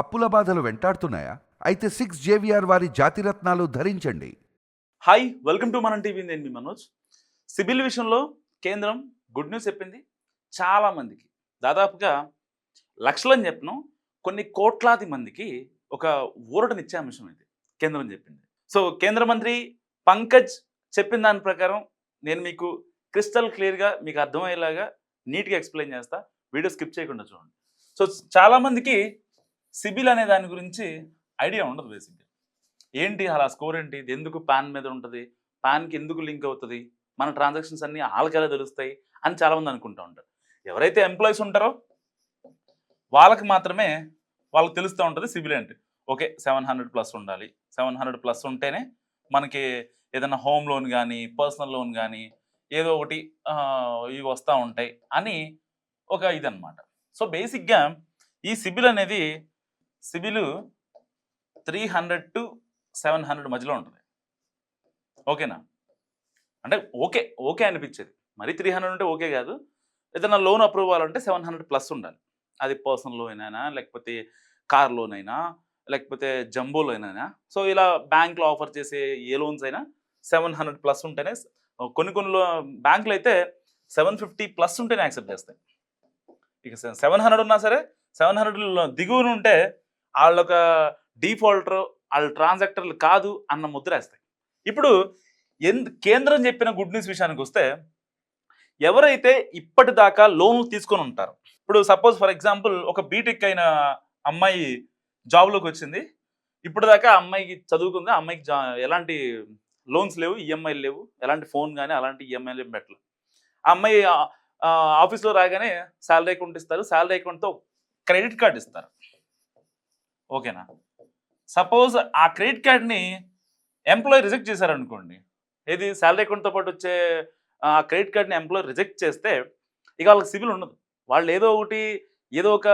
అప్పుల బాధలు వెంటాడుతున్నాయా? అయితే సిక్స్ జేవిఆర్ వారి జాతిరత్నాలు ధరించండి. Hi welcome to Manam TV. నేను మీ మనోజ్. సిబిల్ విషయంలో కేంద్రం గుడ్ న్యూస్ చెప్పింది చాలా మందికి. దాదాపుగా లక్షలని చెప్పను. కొన్ని కోట్లాది మందికి ఒక ఊరటనిచ్చే అంశం ఇది కేంద్రం చెప్పింది. సో కేంద్ర మంత్రి పంకజ్ చెప్పిన దాని ప్రకారం నేను మీకు క్రిస్టల్ క్లియర్గా మీకు అర్థమయ్యేలాగా నీట్గా ఎక్స్ప్లెయిన్ చేస్తా. వీడియో స్కిప్ చేయకుండా చూడండి. సో చాలామందికి సిబిల్ అనే దాని గురించి ఐడియా ఉండదు బేసిక్గా. ఏంటి అలా స్కోర్ ఏంటి? ఇది ఎందుకు పాన్ మీద ఉంటుంది? పాన్కి ఎందుకు లింక్ అవుతుంది? మన ట్రాన్సాక్షన్స్ అన్నీ వాళ్ళకెలా తెలుస్తాయి? అని చాలామంది అనుకుంటూ ఉంటారు. ఎవరైతే ఎంప్లాయీస్ ఉంటారో వాళ్ళకి మాత్రమే వాళ్ళకి తెలుస్తూ ఉంటుంది సిబిల్ అంటే ఓకే సెవెన్ హండ్రెడ్ ప్లస్ ఉండాలి. సెవెన్ హండ్రెడ్ ప్లస్ ఉంటేనే మనకి ఏదైనా హోమ్ లోన్ కానీ పర్సనల్ లోన్ కానీ ఏదో ఒకటి ఇవి వస్తూ ఉంటాయి అని ఒక ఇదన్నమాట. సో బేసిక్గా ఈ సిబిల్ అనేది CIBIL three hundred to seven hundred మధ్యలో ఉంటుంది. ఓకేనా? అంటే ఓకే ఓకే అనిపించేది. మరి త్రీ హండ్రెడ్ ఉంటే ఓకే కాదు. ఏదైనా లోన్ అప్రూవ్ అవ్వాలంటే సెవెన్ హండ్రెడ్ ప్లస్ ఉండాలి. అది పర్సనల్ లోన్ అయినా లేకపోతే కార్ లోన్ అయినా లేకపోతే జంబో లోన్ అయినా. సో ఇలా బ్యాంక్లో ఆఫర్ చేసే ఏ లోన్స్ అయినా సెవెన్ హండ్రెడ్ ప్లస్ ఉంటేనే కొన్ని కొన్ని లో బ్యాంకులు అయితే సెవెన్ ఫిఫ్టీ ప్లస్ ఉంటేనే యాక్సెప్ట్ చేస్తాయి. ఇక సెవెన్ హండ్రెడ్ ఉన్నా సరే సెవెన్ హండ్రెడ్ దిగువన ఉంటే వాళ్ళొక డీఫాల్టర్ వాళ్ళ ట్రాన్సాక్టర్లు కాదు అన్న ముద్ర వేస్తాయి. ఇప్పుడు ఎందు కేంద్రం చెప్పిన గుడ్ న్యూస్ విషయానికి వస్తే ఎవరైతే ఇప్పటిదాకా లోన్లు తీసుకొని ఉంటారు ఇప్పుడు సపోజ్ ఫర్ ఎగ్జాంపుల్ ఒక బీటెక్ అయిన అమ్మాయి జాబ్లోకి వచ్చింది. ఇప్పటిదాకా ఆ అమ్మాయికి చదువుకుంది? అమ్మాయికి జా ఎలాంటి లోన్స్ లేవు ఈఎంఐలు లేవు ఎలాంటి ఫోన్ కానీ అలాంటి ఈఎంఐలు ఏం పెట్టలేదు ఆ అమ్మాయి ఆఫీస్లో రాగానే శాలరీ అకౌంట్ ఇస్తారు శాలరీ అకౌంట్తో క్రెడిట్ కార్డ్ ఇస్తారు. ఓకేనా? సపోజ్ ఆ క్రెడిట్ కార్డ్ని ఎంప్లాయీ రిజెక్ట్ చేశారనుకోండి ఏది శాలరీ అకౌంట్తో పాటు వచ్చే ఆ క్రెడిట్ కార్డ్ని ఎంప్లాయీ రిజెక్ట్ చేస్తే ఇక వాళ్ళకి సివిల్ ఉండదు. వాళ్ళు ఏదో ఒకటి ఏదో ఒక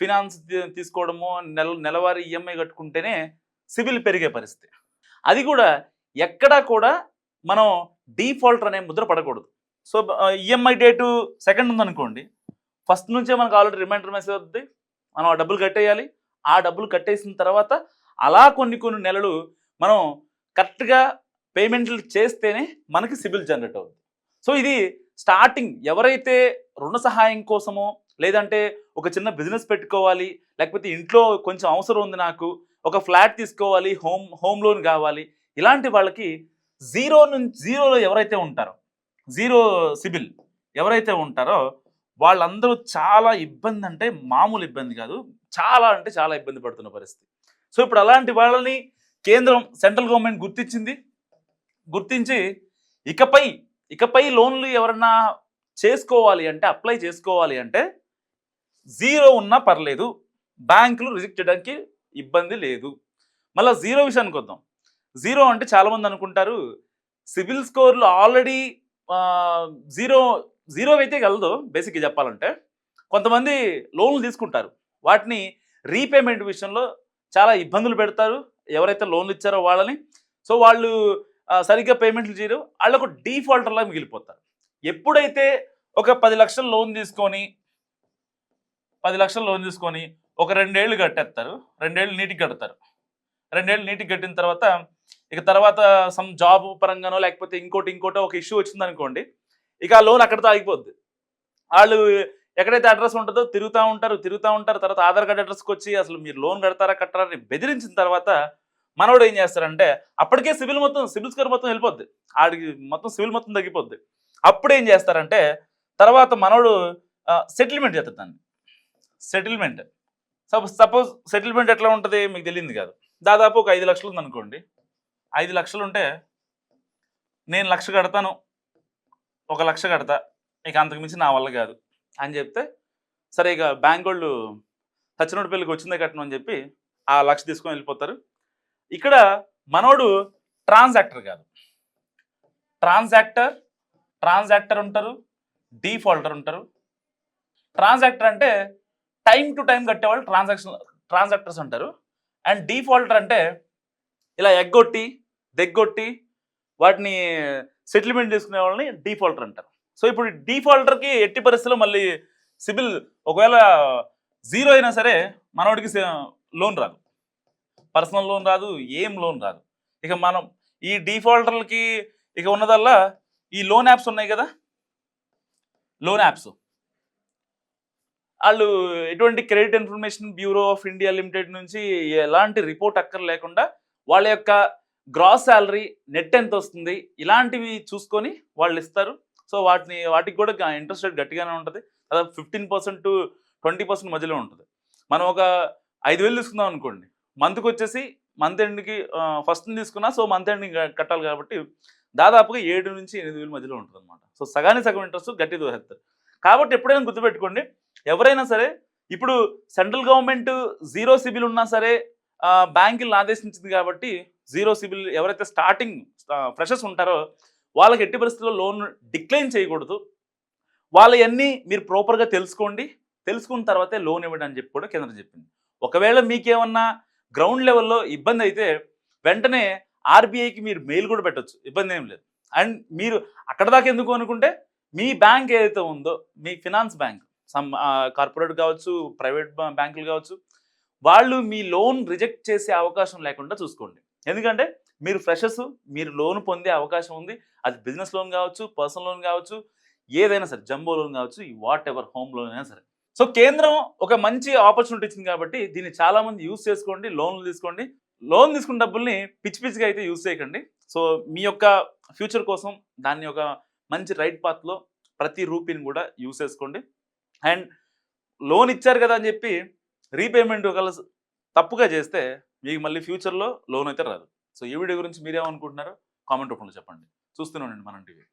ఫినాన్స్ తీసుకోవడమో నెల నెలవారీ ఈఎంఐ కట్టుకుంటేనే సివిల్ పెరిగే పరిస్థితి. అది కూడా ఎక్కడా కూడా మనం డీఫాల్టర్ అనే ముద్ర పడకూడదు. సో ఈఎంఐ డేటు సెకండ్ ఉందనుకోండి ఫస్ట్ నుంచే మనకు ఆల్రెడీ రిమైండర్ మెసేజ్ వస్తుంది మనం ఆ డబ్బులు కట్టేయాలి ఆ డబ్బులు కట్టేసిన తర్వాత అలా కొన్ని కొన్ని నెలలు మనం కరెక్ట్గా పేమెంట్లు చేస్తేనే మనకి సిబిల్ జనరేట్ అవుతుంది సో ఇది స్టార్టింగ్ ఎవరైతే రుణ సహాయం కోసమో లేదంటే ఒక చిన్న బిజినెస్ పెట్టుకోవాలి లేకపోతే ఇంట్లో కొంచెం అవసరం ఉంది నాకు ఒక ఫ్లాట్ తీసుకోవాలి హోమ్ హోమ్ లోన్ కావాలి ఇలాంటి వాళ్ళకి జీరో నుంచి జీరోలో ఎవరైతే ఉంటారో జీరో సిబిల్ ఎవరైతే ఉంటారో వాళ్ళందరూ చాలా ఇబ్బంది అంటే మామూలు ఇబ్బంది కాదు. చాలా అంటే చాలా ఇబ్బంది పడుతున్న పరిస్థితి. సో ఇప్పుడు అలాంటి వాళ్ళని కేంద్రం సెంట్రల్ గవర్నమెంట్ గుర్తించింది. గుర్తించి ఇకపై ఇకపై లోన్లు ఎవరన్నా చేసుకోవాలి అంటే అప్లై చేసుకోవాలి అంటే జీరో ఉన్నా పర్లేదు. బ్యాంకులు రిజెక్ట్ చేయడానికి ఇబ్బంది లేదు. మళ్ళీ జీరో విషయానికి వద్దాం. జీరో అంటే చాలామంది అనుకుంటారు సివిల్ స్కోర్లు ఆల్రెడీ జీరో జీరో అయితే కలదు బేసిక్గా చెప్పాలంటే. కొంతమంది లోన్లు తీసుకుంటారు. వాటిని రీపేమెంట్ విషయంలో చాలా ఇబ్బందులు పెడతారు. ఎవరైతే లోన్లు ఇచ్చారో వాళ్ళని. సో వాళ్ళు సరిగ్గా పేమెంట్లు చేయరు. వాళ్ళకు డీఫాల్టర్లా మిగిలిపోతారు. ఎప్పుడైతే ఒక పది లక్షలు లోన్ తీసుకొని పది లక్షలు లోన్ తీసుకొని ఒక రెండేళ్ళు కట్టేస్తారు. రెండేళ్ళు నీటికి కడతారు. రెండేళ్ళు నీటికి కట్టిన తర్వాత ఇక తర్వాత సమ్ జాబ్ పరంగానో లేకపోతే ఇంకోటి ఇంకోటో ఒక ఇష్యూ వచ్చిందనుకోండి ఇక ఆ లోన్ అక్కడితో ఆగిపోద్ది. వాళ్ళు ఎక్కడైతే అడ్రస్ ఉంటుందో తిరుగుతూ ఉంటారు తిరుగుతూ ఉంటారు తర్వాత ఆధార్ కార్డ్ అడ్రస్కి వచ్చి అసలు మీరు లోన్ కడతారా కట్టరా అని బెదిరించిన తర్వాత మనోడు ఏం చేస్తారంటే అప్పటికే సివిల్ మొత్తం సివిల్ స్కోర్ మొత్తం వెళ్ళిపోద్ది. ఆడికి మొత్తం సివిల్ మొత్తం తగ్గిపోద్ది. అప్పుడు ఏం చేస్తారంటే తర్వాత మనోడు సెటిల్మెంట్ చేస్తాను దాన్ని. సెటిల్మెంట్. సపోజ్ సపోజ్ సెటిల్మెంట్ ఎట్లా ఉంటుంది మీకు తెలియదు కాదు. దాదాపు ఒక ఐదు లక్షలు ఉందనుకోండి. ఐదు లక్షలు ఉంటే నేను లక్ష కడతాను ఒక లక్ష కడతా. ఇక అంతకుమించి నా వల్ల కాదు. అని చెప్తే సరే ఇక బ్యాంక్ వాళ్ళు సచ్చినోడి పెళ్ళికి వచ్చిందే కట్టను అని చెప్పి ఆ లక్ష తీసుకొని వెళ్ళిపోతారు. ఇక్కడ మనోడు ట్రాన్సాక్టర్ కాదు. ట్రాన్సాక్టర్ ట్రాన్సాక్టర్ ఉంటారు డీఫాల్టర్ ఉంటారు. ట్రాన్సాక్టర్ అంటే టైం టు టైం కట్టేవాళ్ళు ట్రాన్సాక్షన్ ట్రాన్సాక్టర్స్ అంటారు. అండ్ డీఫాల్టర్ అంటే ఇలా ఎగ్గొట్టి దెగ్గొట్టి వాటిని సెటిల్మెంట్ చేసుకునే వాళ్ళని డీఫాల్టర్ అంటారు. సో ఇప్పుడు డిఫాల్టర్కి ఎట్టి పరిస్థితుల్లో మళ్ళీ సిబిల్ ఒకవేళ జీరో అయినా సరే మనోడికి లోన్ రాదు. పర్సనల్ లోన్ రాదు ఏం లోన్ రాదు. ఇక మనం ఈ డిఫాల్టర్లకి ఇక ఉన్నదల్లా ఈ లోన్ యాప్స్ ఉన్నాయి కదా? Loan apps. వాళ్ళు ఎటువంటి credit information bureau of India limited నుంచి ఎలాంటి రిపోర్ట్ అక్కర్ లేకుండా వాళ్ళ యొక్క గ్రాస్ శాలరీ నెట్ ఎంత వస్తుంది? ఇలాంటివి చూసుకొని వాళ్ళు ఇస్తారు. సో వాటిని వాటికి కూడా ఇంట్రెస్ట్ రేట్ గట్టిగానే ఉంటుంది. దాదాపు fifteen percent to twenty percent మధ్యలో ఉంటుంది. మనం ఒక ఐదు వేలు తీసుకుందాం అనుకోండి. మంత్కి వచ్చేసి మంత్ ఎండ్కి ఫస్ట్ తీసుకున్నా సో మంత్ ఎండింగ్ కట్టాలి కాబట్టి దాదాపుగా ఏడు నుంచి ఎనిమిది వేల మధ్యలో ఉంటుంది అనమాట సో సగానికి సగం ఇంట్రెస్ట్ గట్టి దోహేస్తారు కాబట్టి ఎప్పుడైనా గుర్తుపెట్టుకోండి ఎవరైనా సరే ఇప్పుడు సెంట్రల్ గవర్నమెంట్ జీరో సిబిల్ ఉన్నా సరే బ్యాంకులను ఆదేశించింది కాబట్టి జీరో సిబిల్ ఎవరైతే స్టార్టింగ్ ఫ్రెషర్స్ ఉంటారో వాళ్ళకి ఎట్టి పరిస్థితుల్లో లోన్ డిక్లైన్ చేయకూడదు. వాళ్ళవన్నీ మీరు ప్రాపర్గా తెలుసుకోండి. తెలుసుకున్న తర్వాతే లోన్ ఇవ్వండి అని చెప్పి కూడా కేంద్రం చెప్పింది. ఒకవేళ మీకేమన్నా గ్రౌండ్ లెవెల్లో ఇబ్బంది అయితే వెంటనే ఆర్బీఐకి మీరు మెయిల్ కూడా పెట్టచ్చు. ఇబ్బంది ఏం లేదు. అండ్ మీరు అక్కడ దాకా ఎందుకు అనుకుంటే మీ బ్యాంక్ ఏదైతే ఉందో మీ ఫినాన్స్ బ్యాంక్ సమ్ కార్పొరేట్ కావచ్చు ప్రైవేట్ బ్యాంకులు కావచ్చు వాళ్ళు మీ లోన్ రిజెక్ట్ చేసే అవకాశం లేకుండా చూసుకోండి. ఎందుకంటే మీరు ఫ్రెషర్స్ మీరు లోన్ పొందే అవకాశం ఉంది. అది బిజినెస్ లోన్ కావచ్చు పర్సనల్ లోన్ కావచ్చు ఏదైనా సరే జంబో లోన్ కావచ్చు వాట్ ఎవర్ హోమ్ లోన్ అయినా సరే. సో కేంద్రం ఒక మంచి ఆపర్చునిటీ ఇచ్చింది కాబట్టి దీన్ని చాలా మంది యూస్ చేసుకోండి లోన్లు తీసుకోండి. లోన్ తీసుకున్న డబ్బుల్ని పిచ్చి పిచ్చిగా అయితే యూస్ చేయకండి. సో మీ యొక్క ఫ్యూచర్ కోసం దాన్ని ఒక మంచి రైట్ పాత్లో ప్రతి రూపీని కూడా యూస్ చేసుకోండి. అండ్ లోన్ ఇచ్చారు కదా అని చెప్పి రీపేమెంట్ ఒకవేళ తప్పుగా చేస్తే మీకు మళ్ళీ ఫ్యూచర్లో లోన్ అయితే రాదు. సో ఈ వీడియో గురించి మీరేమనుకుంటున్నారో కామెంట్ రూపంలో చెప్పండి. చూస్తూనే ఉండండి మనం టీవీ.